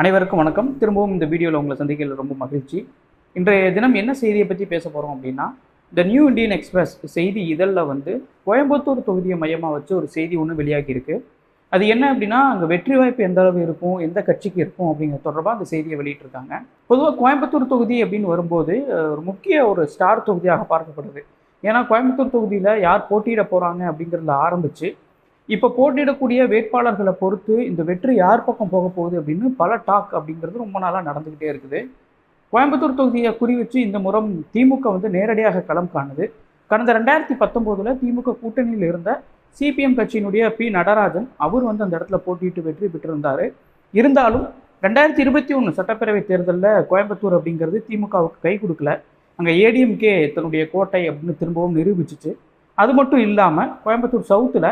அனைவருக்கும் வணக்கம். திரும்பவும் இந்த வீடியோவில் உங்களை சந்திக்கல ரொம்ப மகிழ்ச்சி. இன்றைய தினம் என்ன செய்தியை பற்றி பேச போகிறோம் அப்படின்னா த நியூ இந்தியன் எக்ஸ்பிரஸ் செய்தி இதழில் வந்து கோயம்புத்தூர் தொகுதியை மையமாக வச்சு ஒரு செய்தி ஒன்று வெளியாகியிருக்கு அது என்ன அப்படின்னா அங்கே வெற்றி வாய்ப்பு எந்த அளவு இருக்கும் எந்த கட்சிக்கு இருக்கும் அப்படிங்கிற தொடர்பாக அந்த செய்தியை வெளியிட்டிருக்காங்க. பொதுவாக கோயம்புத்தூர் தொகுதி அப்படின்னு வரும்போது ஒரு முக்கிய ஒரு ஸ்டார் தொகுதியாக பார்க்கப்படுது. ஏன்னா கோயம்புத்தூர் தொகுதியில் யார் போட்டியிட போகிறாங்க அப்படிங்கிறதுல ஆரம்பித்து இப்போ போட்டியிடக்கூடிய வேட்பாளர்களை பொறுத்து இந்த வெற்றி யார் பக்கம் போக போகுது அப்படின்னு பல டாக் அப்படிங்கிறது ரொம்ப நாளாக நடந்துக்கிட்டே இருக்குது. கோயம்புத்தூர் தொகுதியை குறிவச்சு இந்த முறம் திமுக வந்து நேரடியாக களம் காணுது. கடந்த ரெண்டாயிரத்தி பத்தொம்போதில் திமுக கூட்டணியில் இருந்த சிபிஎம் கட்சியினுடைய பி நடராஜன் அவர் வந்து அந்த இடத்துல போட்டியிட்டு வெற்றி பெற்றிருந்தார். இருந்தாலும் ரெண்டாயிரத்தி இருபத்தி ஒன்று சட்டப்பேரவை தேர்தலில் கோயம்புத்தூர் அப்படிங்கிறது திமுகவுக்கு கை கொடுக்கல. அங்கே ஏடிஎம்கே தன்னுடைய கோட்டை அப்படின்னு திரும்பவும் நிரூபிச்சிச்சு. அது மட்டும் இல்லாமல் கோயம்புத்தூர் சவுத்தில்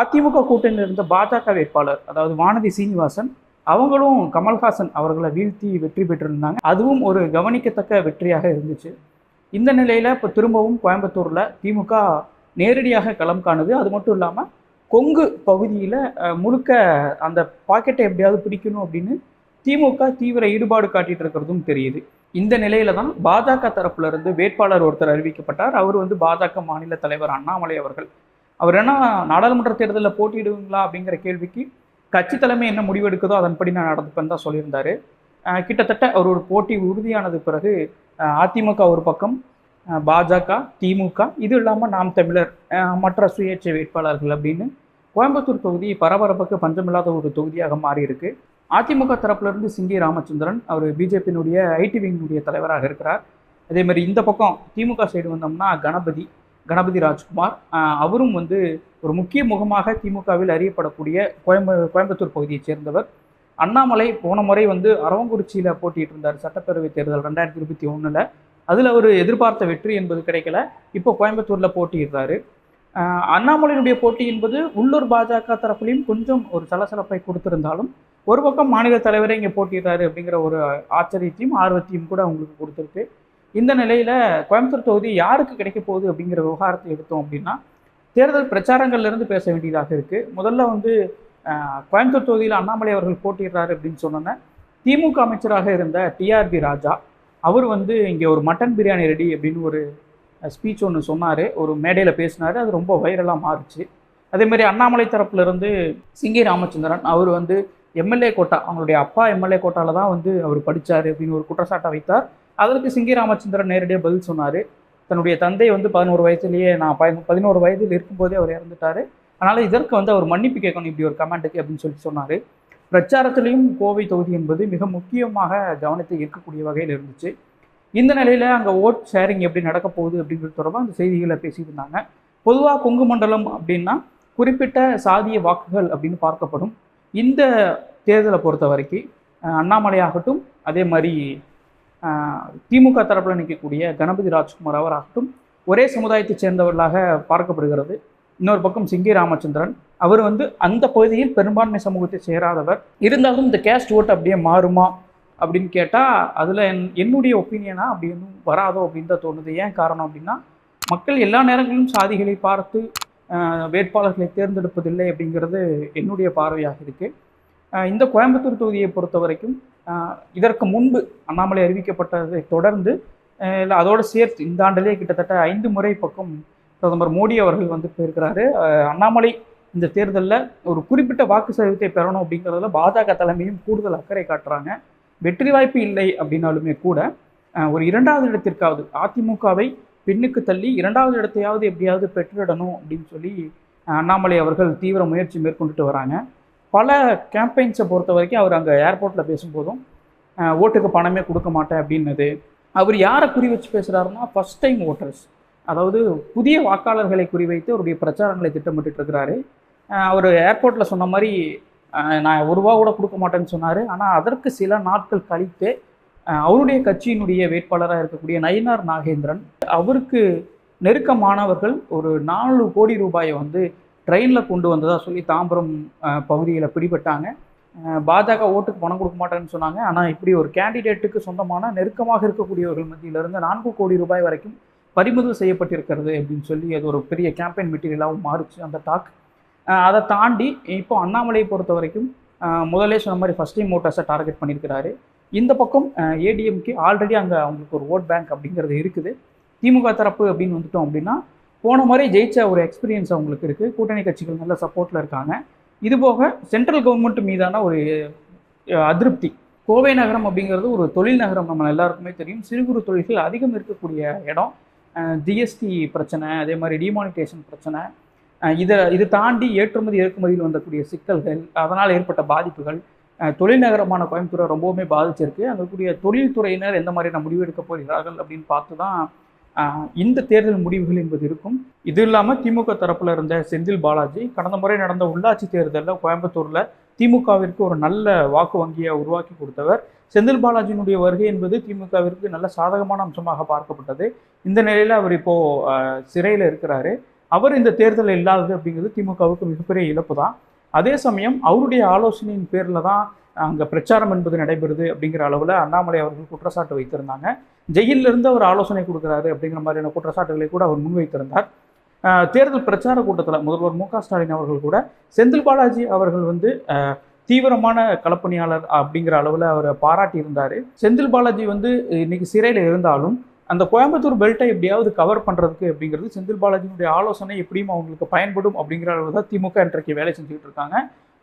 அதிமுக கூட்டணியில் இருந்த பாஜக வேட்பாளர் அதாவது வானதி சீனிவாசன் அவங்களும் கமல்ஹாசன் அவர்களை வீழ்த்தி வெற்றி பெற்றிருந்தாங்க. அதுவும் ஒரு கவனிக்கத்தக்க வெற்றியாக இருந்துச்சு. இந்த நிலையில் இப்போ திரும்பவும் கோயம்புத்தூரில் திமுக நேரடியாக களம் காணுது. அது மட்டும் இல்லாமல் கொங்கு பகுதியில் முழுக்க அந்த பாக்கெட்டை எப்படியாவது பிடிக்கணும் அப்படின்னு திமுக தீவிர ஈடுபாடு காட்டிட்டு இருக்கிறதும் தெரியுது. இந்த நிலையில தான் பாஜக தரப்புல இருந்து வேட்பாளர் ஒருத்தர் அறிவிக்கப்பட்டார். அவர் வந்து பாஜக மாநில தலைவர் அண்ணாமலை அவர்கள். அவர் என்ன நாடாளுமன்ற தேர்தலில் போட்டியிடுவீங்களா அப்படிங்கிற கேள்விக்கு கட்சி தலைமை என்ன முடிவெடுக்குதோ அதன்படி நான் நடந்துப்பேன் தான் சொல்லியிருந்தார். கிட்டத்தட்ட அவர் ஒரு போட்டி உறுதியானது பிறகு அதிமுக ஒரு பக்கம் பாஜக திமுக இது இல்லாமல் நாம் தமிழர் மற்ற சுயேட்சை வேட்பாளர்கள் அப்படின்னு கோயம்புத்தூர் தொகுதி பரபரப்புக்கு பஞ்சமில்லாத ஒரு தொகுதியாக மாறி இருக்கு அதிமுக தரப்பிலிருந்து சிங்கி ராமச்சந்திரன் அவர் பிஜேபியினுடைய ஐடி விங்கினுடைய தலைவராக இருக்கிறார். அதே மாதிரி இந்த பக்கம் திமுக சைடு வந்தோம்னா கணபதி கணபதி ராஜ்குமார். அவரும் வந்து ஒரு முக்கிய முகமாக திமுகவில் அறியப்படக்கூடிய கோயம்பு கோயம்புத்தூர் பகுதியைச் சேர்ந்தவர். அண்ணாமலை போன முறை வந்து அரவங்குறிச்சியில் போட்டிட்டு இருந்தார் சட்டப்பேரவை தேர்தல் ரெண்டாயிரத்தி இருபத்தி ஒன்றில் அதில் அவர் எதிர்பார்த்த வெற்றி என்பது கிடைக்கல. இப்போ கோயம்புத்தூரில் போட்டியிடுறாரு. அண்ணாமலையினுடைய போட்டி என்பது உள்ளூர் பாஜக தரப்புலையும் கொஞ்சம் ஒரு சலசலப்பை கொடுத்திருந்தாலும் ஒரு பக்கம் மாநில தலைவரே இங்கே போட்டிடுறாரு அப்படிங்கிற ஒரு ஆச்சரியத்தையும் ஆர்வத்தையும் கூட அவங்களுக்கு கொடுத்துருக்கு. இந்த நிலையில் கோயம்புத்தூர் தொகுதி யாருக்கு கிடைக்க போகுது அப்படிங்கிற விவகாரத்தை எடுத்தோம் அப்படின்னா தேர்தல் பிரச்சாரங்கள்லேருந்து பேச வேண்டியதாக இருக்குது முதல்ல வந்து கோயம்புத்தூர் தொகுதியில் அண்ணாமலை அவர்கள் போட்டிடுறாரு அப்படின்னு சொன்னோன்னே திமுக அமைச்சராக இருந்த டிஆர்பி ராஜா அவர் வந்து இங்கே ஒரு மட்டன் பிரியாணி ரெடி அப்படின்னு ஒரு ஸ்பீச் ஒன்று சொன்னார். ஒரு மேடையில் பேசினார். அது ரொம்ப வைரலாக மாறுச்சு. அதேமாதிரி அண்ணாமலை தரப்புலேருந்து சிங்கி ராமச்சந்திரன் அவர் வந்து எம்எல்ஏ கோட்டா அவங்களுடைய அப்பா எம்எல்ஏ கோட்டாவில் தான் வந்து அவர் படித்தார் அப்படின்னு ஒரு குற்றச்சாட்டை வைத்தார். அதற்கு சிங்கி ராமச்சந்திரன் நேரடியாக பதில் சொன்னார். தன்னுடைய தந்தை வந்து பதினோரு வயசுலேயே நான் ப பதினோரு வயதில் இருக்கும்போதே அவர் இறந்துட்டார். அதனால் இதற்கு வந்து அவர் மன்னிப்பு கேட்கணும் இப்படி ஒரு கமெண்ட்டுக்கு அப்படின்னு சொல்லி சொன்னார். பிரச்சாரத்திலையும் கோவை தொகுதி என்பது மிக முக்கியமாக கவனத்தை ஈர்க்கக்கூடிய வகையில் இருந்துச்சு. இந்த நிலையில் அங்கே ஓட் ஷேரிங் எப்படி நடக்க போகுது அப்படிங்கிறது தொடர்பாக அந்த செய்திகளை பேசியிருந்தாங்க பொதுவாக கொங்கு மண்டலம் அப்படின்னா குறிப்பிட்ட சாதிய வாக்குகள் அப்படின்னு பார்க்கப்படும். இந்த தேர்தலை பொறுத்த வரைக்கும் அண்ணாமலை ஆகட்டும் அதே மாதிரி திமுக தரப்பில் நிற்கக்கூடிய கணபதி ராஜ்குமார் அவர் ஆகட்டும் ஒரே சமுதாயத்தைச் சேர்ந்தவர்களாக பார்க்கப்படுகிறது. இன்னொரு பக்கம் சிங்கி ராமச்சந்திரன். அவர் வந்து அந்த பகுதியில் பெரும்பான்மை சமூகத்தை சேராதவர். இருந்தாலும் இந்த கேஸ்ட் ஓட்டு அப்படியே மாறுமா அப்படின்னு கேட்டால் அதில் என் என்னுடைய ஒப்பீனியனா அப்படி ஒன்றும் வராதோ அப்படின்னு தான் தோணுது. ஏன் காரணம் அப்படின்னா மக்கள் எல்லா நேரங்களிலும் சாதிகளை பார்த்து வேட்பாளர்களை தேர்ந்தெடுப்பதில்லை அப்படிங்கிறது என்னுடைய பார்வையாக இருக்குது இந்த கோயம்புத்தூர் தொகுதியை பொறுத்த வரைக்கும் இதற்கு முன்பு அண்ணாமலை அறிவிக்கப்பட்டதை தொடர்ந்து இல்லை அதோடு சேர்த்து இந்த ஆண்டிலே கிட்டத்தட்ட ஐந்து முறை பக்கம் பிரதமர் மோடி அவர்கள் வந்து போயிருக்கிறாரு. அண்ணாமலை இந்த தேர்தலில் ஒரு குறிப்பிட்ட வாக்கு சதவீதத்தை பெறணும் அப்படிங்கிறதுல பாஜக தலைமையும் கூடுதல் அக்கறை காட்டுறாங்க. வெற்றி வாய்ப்பு இல்லை அப்படின்னாலுமே கூட ஒரு இரண்டாவது இடத்திற்காவது அதிமுகவை பின்னுக்கு தள்ளி இரண்டாவது இடத்தையாவது எப்படியாவது பெற்றுடணும் அப்படின்னு சொல்லி அண்ணாமலை அவர்கள் தீவிர முயற்சி மேற்கொண்டுட்டு வராங்க. பல கேம்பெயின்ஸை பொறுத்த வரைக்கும் அவர் அங்கே ஏர்போர்ட்டில் பேசும்போதும் ஓட்டுக்கு பணமே கொடுக்க மாட்டேன் அப்படின்னது அவர் யாரை குறி வச்சு பேசுகிறாருன்னா ஃபஸ்ட் டைம் ஓட்டர்ஸ் அதாவது புதிய வாக்காளர்களை குறிவைத்து அவருடைய பிரச்சாரங்களை திட்டமிட்டு இருக்கிறாரு. அவர் ஏர்போர்ட்டில் சொன்ன மாதிரி நான் ஒரு ரூபா கூட கொடுக்க மாட்டேன்னு சொன்னார். ஆனால் அதற்கு சில நாட்கள் கழித்து அவருடைய கட்சியினுடைய வேட்பாளராக இருக்கக்கூடிய நயினார் நாகேந்திரன் அவருக்கு நெருக்கமானவர்கள் ஒரு நாலு கோடி ரூபாயை வந்து ட்ரெயினில் கொண்டு வந்ததாக சொல்லி தாம்பரம் பகுதியில் பிடிபட்டாங்க. பாஜக ஓட்டுக்கு பணம் கொடுக்க மாட்டேன்னு சொன்னாங்க. ஆனால் இப்படி ஒரு கேண்டிடேட்டுக்கு சொந்தமான நெருக்கமாக இருக்கக்கூடியவர்கள் மத்தியிலிருந்து நான்கு கோடி ரூபாய் வரைக்கும் பறிமுதல் செய்யப்பட்டிருக்கிறது அப்படின்னு சொல்லி அது ஒரு பெரிய கேம்பெயின் மெட்டீரியலாகவும் மாறுச்சு அந்த டாக் அதை தாண்டி இப்போ அண்ணாமலையை பொறுத்த வரைக்கும் முதலே சொன்ன மாதிரி ஃபஸ்ட் டைம் ஓட்டர்ஸை டார்கெட் பண்ணியிருக்கிறாரு. இந்த பக்கம் ஏடிஎம்கே ஆல்ரெடி அங்கே அவங்களுக்கு ஒரு ஓட் பேங்க் அப்படிங்கிறது இருக்குது. திமுக தரப்பு அப்படின்னு வந்துட்டோம் அப்படின்னா போன முறை ஜெயிச்ச ஒரு எக்ஸ்பீரியன்ஸ் அவங்களுக்கு இருக்குது கூட்டணி கட்சிகள் நல்ல சப்போர்ட்டில் இருக்காங்க. இது போக சென்ட்ரல் கவர்மெண்ட் மீதான ஒரு அதிருப்தி. கோவை நகரம் அப்படிங்கிறது ஒரு தொழில் நகரம் நம்ம எல்லாருக்குமே தெரியும். சிறு குறு தொழில்கள் அதிகம் இருக்கக்கூடிய இடம். ஜிஎஸ்டி பிரச்சனை அதே மாதிரி டிமானிட்டேஷன் பிரச்சனை. இதை இது தாண்டி ஏற்றுமதி இறக்குமதியில் வந்தக்கூடிய சிக்கல்கள் அதனால் ஏற்பட்ட பாதிப்புகள் தொழில் நகரமான கோயம்புத்தூரை ரொம்பவுமே பாதிச்சிருக்கு. அங்கே கூடிய தொழில்துறையினர் எந்த மாதிரியான முடிவு எடுக்க போகிறார்கள் அப்படின்னு பார்த்து தான் இந்த தேர்தல் முடிவுகள் என்பது இருக்கும். இது இல்லாமல் திமுக தரப்பில் இருந்த செந்தில் பாலாஜி கடந்த முறை நடந்த உள்ளாட்சி தேர்தலில் கோயம்புத்தூரில் திமுகவிற்கு ஒரு நல்ல வாக்கு வங்கியை உருவாக்கி கொடுத்தவர். செந்தில் பாலாஜியினுடைய வருகை என்பது திமுகவிற்கு நல்ல சாதகமான அம்சமாக பார்க்கப்பட்டது. இந்த நிலையில் அவர் இப்போது சிறையில் இருக்கிறாரு. அவர் இந்த தேர்தல் இல்லாதது அப்படிங்கிறது திமுகவுக்கு மிகப்பெரிய இழப்பு தான் அதே சமயம் அவருடைய ஆலோசனையின் பேரில் தான் அங்கே பிரச்சாரம் என்பது நடைபெறுது அப்படிங்கிற அளவில் அண்ணாமலை அவர்கள் குற்றச்சாட்டு வைத்திருந்தாங்க. ஜெயிலில் இருந்து அவர் ஆலோசனை கொடுக்குறாரு அப்படிங்கிற மாதிரியான குற்றச்சாட்டுகளை கூட அவர் முன்வைத்திருந்தார். தேர்தல் பிரச்சார கூட்டத்தில் முதல்வர் மு ஸ்டாலின் அவர்கள் கூட செந்தில் பாலாஜி அவர்கள் வந்து தீவிரமான களப்பணியாளர் அப்படிங்கிற அளவில் அவரை பாராட்டியிருந்தார். செந்தில் பாலாஜி வந்து இன்னைக்கு சிறையில் இருந்தாலும் அந்த கோயம்புத்தூர் பெல்ட்டை எப்படியாவது கவர் பண்ணுறதுக்கு அப்படிங்கிறது செந்தில் பாலாஜியினுடைய ஆலோசனை எப்படியும் அவங்களுக்கு பயன்படும் அப்படிங்கிற அளவு தான் திமுக இன்றைக்கு வேலை செஞ்சுக்கிட்டு இருக்காங்க.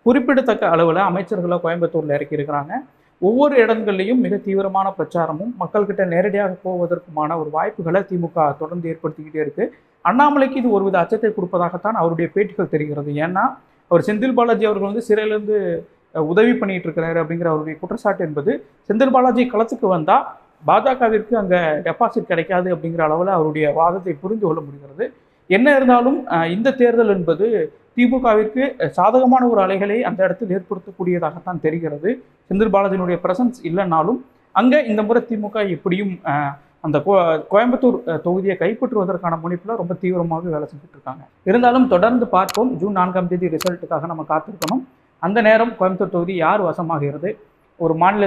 குறிப்பிடத்தக்க அளவில் அமைச்சர்களை கோயம்புத்தூரில் இறக்கியிருக்கிறாங்க. ஒவ்வொரு இடங்கள்லையும் மிக தீவிரமான பிரச்சாரமும் மக்கள்கிட்ட நேரடியாக போவதற்குமான ஒரு வாய்ப்புகளை திமுக தொடர்ந்து ஏற்படுத்திக்கிட்டே இருக்கு. அண்ணாமலைக்கு இது ஒருவித அச்சத்தை கொடுப்பதாகத்தான் அவருடைய பேட்டிகள் தெரிகிறது. ஏன்னா அவர் செந்தில் பாலாஜி அவர்கள் வந்து சிறையிலேருந்து உதவி பண்ணிட்டு இருக்கிறாரு அப்படிங்கிற அவருடைய குற்றச்சாட்டு என்பது செந்தில் பாலாஜி களத்துக்கு வந்தால் பாஜகவிற்கு அங்கே டெபாசிட் கிடைக்காது அப்படிங்கிற அளவில் அவருடைய வாதத்தை புரிந்து கொள்ள முடிகிறது. என்ன இருந்தாலும் இந்த தேர்தல் என்பது திமுகவிற்கு சாதகமான ஒரு அலைகளை அந்த இடத்தில் ஏற்படுத்தக்கூடியதாகத்தான் தெரிகிறது. செந்தில் பாலாஜியினுடைய பிரசன்ஸ் இல்லைனாலும் அங்கே இந்த முறை திமுக எப்படியும் அந்த கோ கோயம்புத்தூர் தொகுதியை கைப்பற்றுவதற்கான முனைப்பில் ரொம்ப தீவிரமாக வேலை செஞ்சுட்டு இருக்காங்க. இருந்தாலும் தொடர்ந்து பார்ப்போம். ஜூன் நான்காம் தேதி ரிசல்ட்டுக்காக நம்ம காத்திருக்கணும். அந்த நேரம் கோயம்புத்தூர் தொகுதி யார் வசமாகிறது? ஒரு மாநில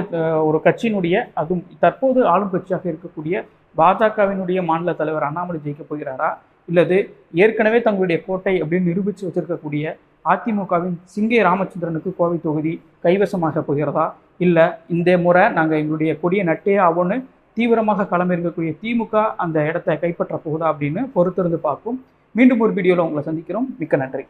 ஒரு கட்சியினுடைய அதுவும் தற்போது ஆளும் கட்சியாக இருக்கக்கூடிய பாஜகவினுடைய மாநில தலைவர் அண்ணாமலை ஜெயிக்க போகிறாரா? இல்லது ஏற்கனவே தங்களுடைய கோட்டை அப்படின்னு நிரூபித்து வச்சிருக்கக்கூடிய அதிமுகவின் சிங்கை ராமச்சந்திரனுக்கு கோவை தொகுதி கைவசமாக போகிறதா? இல்லை இந்த முறை நாங்கள் எங்களுடைய கொடியை நட்டே ஆவோன்னு தீவிரமாக களமிறங்கக்கூடிய திமுக அந்த இடத்தை கைப்பற்ற போகுதா அப்படின்னு பொறுத்திருந்து பார்ப்போம். மீண்டும் ஒரு வீடியோவில் உங்களை சந்திக்கிறோம். மிக்க நன்றி.